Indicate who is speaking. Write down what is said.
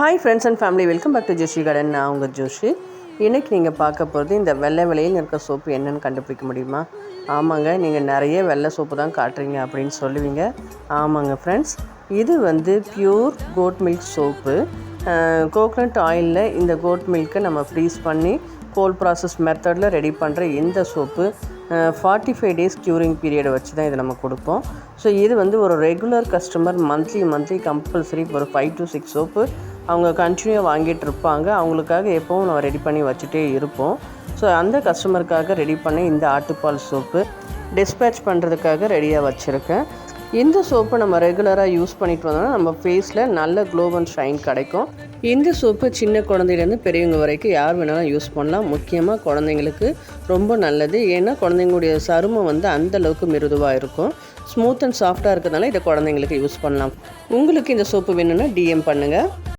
Speaker 1: Hi friends and family welcome back to Joshi கடன் நான் உங்கள் ஜோஷி. இன்றைக்கி நீங்கள் பார்க்க போகிறது இந்த வெள்ளை விலையில் இருக்க சோப்பு என்னென்னு கண்டுபிடிக்க முடியுமா? ஆமாங்க நீங்கள் நிறைய வெள்ளை சோப்பு தான் காட்டுறீங்க அப்படின்னு சொல்லுவீங்க. ஆமாங்க ஃப்ரெண்ட்ஸ் இது வந்து pure goat milk soap. Coconut ஆயிலில் இந்த கோட் மில்க்கை நம்ம ஃப்ரீஸ் பண்ணி கோல்ட் ப்ராசஸ் மெத்தடில் ரெடி பண்ணுற இந்த soap forty five days curing பீரியடை வச்சு தான் இதை நம்ம கொடுப்போம். ஸோ இது வந்து ஒரு regular customer monthly monthly compulsory ஒரு ஃபைவ் டு சிக்ஸ் சோப்பு. அவங்க கண்டினியூ வாங்கிட்டு இருப்பாங்க அவங்களுக்காக எப்போவும் நம்ம ரெடி பண்ணி வச்சுட்டே இருப்போம். ஸோ அந்த கஸ்டமருக்காக ரெடி பண்ணி இந்த ஆட்டுப்பால் சோப்பு டிஸ்பேச் பண்ணுறதுக்காக ரெடியாக வச்சுருக்கேன். இந்த சோப்பை நம்ம ரெகுலராக யூஸ் பண்ணிட்டு வந்தோம்னா நம்ம ஃபேஸில் நல்ல க்ளோ அண்ட் ஷைன் கிடைக்கும். இந்த சோப்பு சின்ன குழந்தையிலேருந்து பெரியவங்க வரைக்கும் யார் வேணாலும் யூஸ் பண்ணலாம். முக்கியமாக குழந்தைங்களுக்கு ரொம்ப நல்லது. ஏன்னா குழந்தைங்களுடைய சருமம் வந்து அந்த அளவுக்கு மிருதுவாக இருக்கும். ஸ்மூத் அண்ட் சாஃப்டாக இருக்கிறதுனால இதை குழந்தைங்களுக்கு யூஸ் பண்ணலாம். உங்களுக்கு இந்த சோப்பு வேணும்னா டிஎம் பண்ணுங்கள்